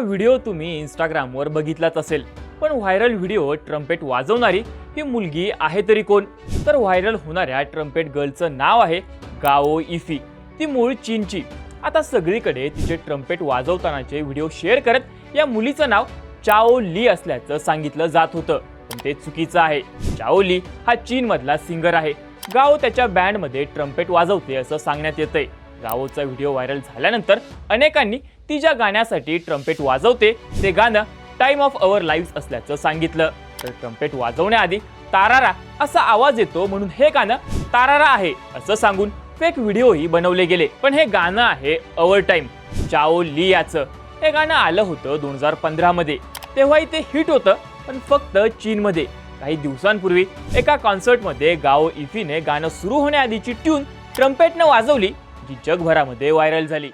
Video तुम्ही इंस्टाग्रामवर बघितलाच असेल. पण व्हायरल व्हिडिओ ट्रम्पेट वाजवणारी ही मुलगी आहे तरी कोण? तर व्हायरल होणाऱ्या ट्रम्पेट गर्लचं नाव आहे गाओ इफी ती मूळ चीनची. आता सगळीकडे तिचे ट्रम्पेट वाजवतानाचे व्हिडिओ शेअर करत या मुलीचं नाव चाओ ली असल्याचं सांगितलं जात होतं. पण ते चुकीचं आहे. चाओ ली हा चीनमधला सिंगर आहे. गाओ त्याच्या बँडमध्ये ट्रम्पेट वाजवते असं सांगण्यात येतंय. गाओचा व्हिडिओ व्हायरल झाल्यानंतर अनेकांनी ती ज्या गाण्यासाठी ट्रम्पेट वाजवते. ते गाणं टाइम ऑफ अवर लाईव्ह असल्याचं सांगितलं. तर ट्रम्पेट वाजवण्याआधी तारारा असा आवाज येतो म्हणून हे गाणं तारारा आहे असं सांगून फेक व्हिडिओही बनवले गेले. पण हे गाणं आहे अवर टाइम चाओ ली याचं हे गाणं आलं होतं दोन हजार पंधरामध्ये तेव्हाही ते हिट होतं पण फक्त चीनमध्ये. काही दिवसांपूर्वी एका कॉन्सर्टमध्ये गाओ इफीने गाणं सुरू होण्याआधीची ट्यून ट्रम्पेटनं वाजवली. जी जगभरामध्ये व्हायरल झाली.